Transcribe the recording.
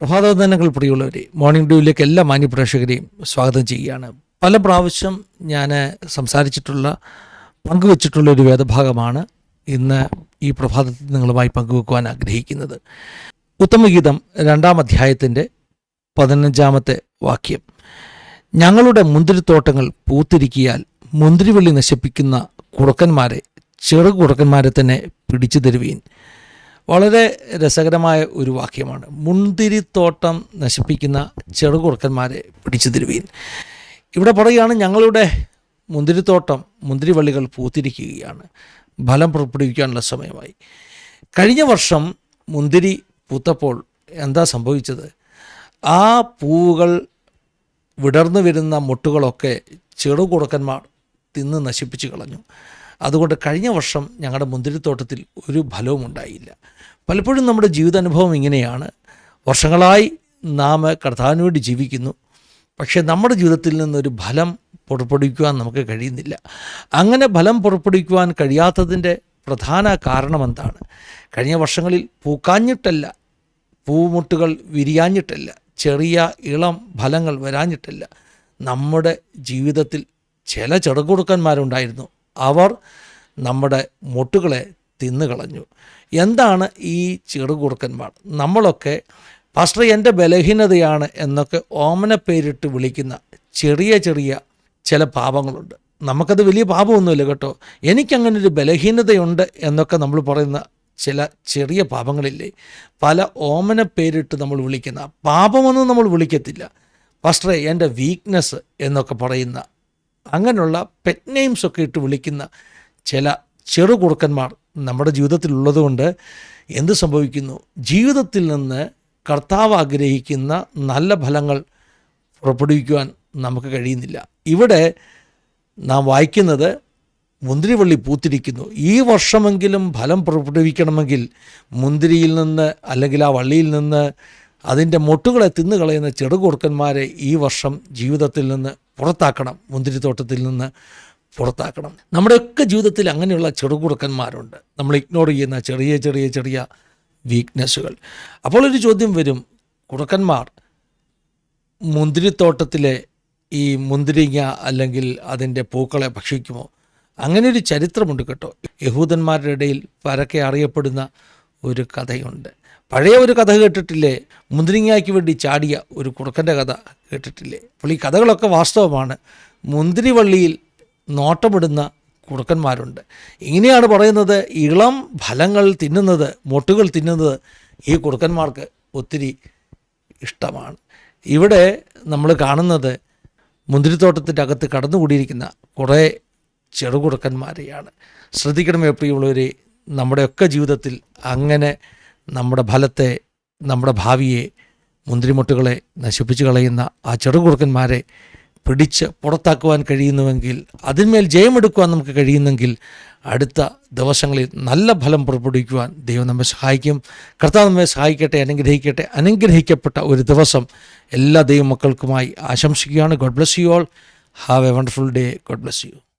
പ്രഭാതവന്ദനങ്ങൾ പ്രിയമുള്ളവരെ മോർണിംഗ് ഡ്യൂവിലേക്ക് എല്ലാ മാന്യപ്രേക്ഷകരെയും സ്വാഗതം ചെയ്യുകയാണ്. പല പ്രാവശ്യം ഞാൻ സംസാരിച്ചിട്ടുള്ള പങ്കുവച്ചിട്ടുള്ള ഒരു വേദഭാഗമാണ് ഇന്ന് ഈ പ്രഭാതത്തിൽ നിങ്ങളുമായി പങ്കുവെക്കുവാൻ ആഗ്രഹിക്കുന്നത്. ഉത്തമഗീതം രണ്ടാം അധ്യായത്തിന്റെ പതിനഞ്ചാമത്തെ വാക്യം. ഞങ്ങളുടെ മുന്തിരിത്തോട്ടങ്ങൾ പൂത്തിരിക്കിയാൽ മുന്തിരിവള്ളി നശിപ്പിക്കുന്ന കുറുക്കന്മാരെ ചെറു കുറുക്കന്മാരെ തന്നെ പിടിച്ചു തരുവീൻ. വളരെ രസകരമായ ഒരു വാക്യമാണ്. മുന്തിരിത്തോട്ടം നശിപ്പിക്കുന്ന ചെറുകുറുക്കന്മാരെ പിടിച്ചു തരുവീൻ. ഇവിടെ പറയുകയാണ് ഞങ്ങളുടെ മുന്തിരിത്തോട്ടം മുന്തിരിവള്ളികൾ പൂത്തിരിക്കുകയാണ്. ഫലം പുറപ്പെടുവിക്കാനുള്ള സമയമായി. കഴിഞ്ഞ വർഷം മുന്തിരി പൂത്തപ്പോൾ എന്താ സംഭവിച്ചത്? ആ പൂവുകൾ വിടർന്നു വരുന്ന മുട്ടുകളൊക്കെ ചെറുകുറുക്കന്മാർ തിന്ന് നശിപ്പിച്ചു കളഞ്ഞു. അതുകൊണ്ട് കഴിഞ്ഞ വർഷം ഞങ്ങളുടെ മുന്തിരിത്തോട്ടത്തിൽ ഒരു ഫലവും ഉണ്ടായില്ല. പലപ്പോഴും നമ്മുടെ ജീവിതാനുഭവം ഇങ്ങനെയാണ്. വർഷങ്ങളായി നാം കർത്താവിന് വേണ്ടി ജീവിക്കുന്നു. പക്ഷേ നമ്മുടെ ജീവിതത്തിൽ നിന്നൊരു ഫലം പുറപ്പെടുവിക്കുവാൻ നമുക്ക് കഴിയുന്നില്ല. അങ്ങനെ ഫലം പുറപ്പെടുവിക്കുവാൻ കഴിയാത്തതിന്റെ പ്രധാന കാരണം എന്താണ്? കഴിഞ്ഞ വർഷങ്ങളിൽ പൂക്കാഞ്ഞിട്ടല്ല പൂമുട്ടുകൾ വിരിയാഞ്ഞിട്ടല്ല ചെറിയ ഇളം ഫലങ്ങൾ വരാഞ്ഞിട്ടല്ല. നമ്മുടെ ജീവിതത്തിൽ ചില ചെറുകുടുക്കന്മാരുണ്ടായിരുന്നു. അവർ നമ്മുടെ മുട്ടുകളെ തിന്നുകളഞ്ഞു. എന്താണ് ഈ ചെറുകുറുക്കന്മാർ? നമ്മളൊക്കെ പാസ്റ്റർ എന്റെ ബലഹീനതയാണ് എന്നൊക്കെ ഓമന പേരിട്ട് വിളിക്കുന്ന ചെറിയ ചെറിയ ചില പാപങ്ങളുണ്ട്. നമുക്കത് വലിയ പാപമൊന്നുമില്ല കേട്ടോ. എനിക്കങ്ങനെ ഒരു ബലഹീനതയുണ്ട് എന്നൊക്കെ നമ്മൾ പറയുന്ന ചില ചെറിയ പാപങ്ങളില്ലേ? പല ഓമന പേരിട്ട് നമ്മൾ വിളിക്കുന്ന പാപമൊന്നും നമ്മൾ വിളിക്കത്തില്ല. പാസ്റ്റർ എന്റെ വീക്ക്നെസ് എന്നൊക്കെ പറയുന്ന അങ്ങനെയുള്ള പെറ്റ് നെയിംസൊക്കെ ഇട്ട് വിളിക്കുന്ന ചില ചെറുകുറുക്കന്മാർ നമ്മുടെ ജീവിതത്തിലുള്ളതുകൊണ്ട് എന്ത് സംഭവിക്കുന്നു? ജീവിതത്തിൽ നിന്ന് കർത്താവ് ആഗ്രഹിക്കുന്ന നല്ല ഫലങ്ങൾ പുറപ്പെടുവിക്കുവാൻ നമുക്ക് കഴിയുന്നില്ല. ഇവിടെ നാം വായിക്കുന്നത് മുന്തിരിവള്ളി പൂത്തിരിക്കുന്നു. ഈ വർഷമെങ്കിലും ഫലം പുറപ്പെടുവിക്കണമെങ്കിൽ മുന്തിരിയിൽ നിന്ന് അല്ലെങ്കിൽ ആ വള്ളിയിൽ നിന്ന് അതിന്റെ മൊട്ടുകളെ തിന്നുകളയുന്ന ചെറുകുറുക്കന്മാരെ ഈ വർഷം ജീവിതത്തിൽ നിന്ന് പുറത്താക്കണം മുന്തിരിത്തോട്ടത്തിൽ നിന്ന് പുറത്താക്കണം. നമ്മുടെയൊക്കെ ജീവിതത്തിൽ അങ്ങനെയുള്ള ചെറുകുറുക്കന്മാരുണ്ട് നമ്മൾ ഇഗ്നോർ ചെയ്യുന്ന ചെറിയ ചെറിയ ചെറിയ വീക്ക്നെസ്സുകൾ അപ്പോൾ ഒരു ചോദ്യം വരും. കുറുക്കന്മാർ മുന്തിരിത്തോട്ടത്തിലെ ഈ മുന്തിരിങ്ങ അല്ലെങ്കിൽ അതിന്റെ പൂക്കളെ ഭക്ഷിക്കുമോ? അങ്ങനെ ഒരു ചരിത്രമുണ്ട് കേട്ടോ. യഹൂദന്മാരുടെ ഇടയിൽ പരക്കെ അറിയപ്പെടുന്ന ഒരു കഥയുണ്ട്. പഴയ ഒരു കഥ കേട്ടിട്ടില്ലേ? മുന്തിരിങ്ങയ്ക്ക് വേണ്ടി ചാടിയ ഒരു കുറുക്കന്റെ കഥ കേട്ടിട്ടില്ലേ? അപ്പോൾ ഈ കഥകളൊക്കെ വാസ്തവമാണ്. മുന്തിരിവള്ളിയിൽ നോട്ടമിടുന്ന കുറുക്കന്മാരുണ്ട്. ഇങ്ങനെയാണ് പറയുന്നത് ഇളം ഫലങ്ങൾ തിന്നുന്നത് മൊട്ടുകൾ തിന്നുന്നത് ഈ കുറുക്കന്മാർക്ക് ഒത്തിരി ഇഷ്ടമാണ്. ഇവിടെ നമ്മൾ കാണുന്നത് മുന്തിരിത്തോട്ടത്തിന്റെ അകത്ത് കടന്നുകൂടിയിരിക്കുന്ന കുറേ ചെറുകുറുക്കന്മാരെയാണ്. ശ്രദ്ധിക്കണമേ പ്രിയമുള്ളവരെ നമ്മുടെയൊക്കെ ജീവിതത്തിൽ അങ്ങനെ നമ്മുടെ ഫലത്തെ നമ്മുടെ ഭാവിയെ മുന്തിരിമുട്ടുകളെ നശിപ്പിച്ചു കളയുന്ന ആ ചെറുകുറുക്കന്മാരെ പിടിച്ച് പുറത്താക്കുവാൻ കഴിയുന്നുവെങ്കിൽ അതിന്മേൽ ജയമെടുക്കുവാൻ നമുക്ക് കഴിയുന്നെങ്കിൽ അടുത്ത ദിവസങ്ങളിൽ നല്ല ഫലം പുറപ്പെടുവിക്കുവാൻ ദൈവം നമ്മെ സഹായിക്കും. കർത്താവ് നമ്മെ സഹായിക്കട്ടെ അനുഗ്രഹിക്കട്ടെ അനുഗ്രഹിക്കപ്പെട്ട ഒരു ദിവസം എല്ലാ ദൈവമക്കൾക്കുമായി ആശംസിക്കുകയാണ്. God bless you all have a wonderful day God bless you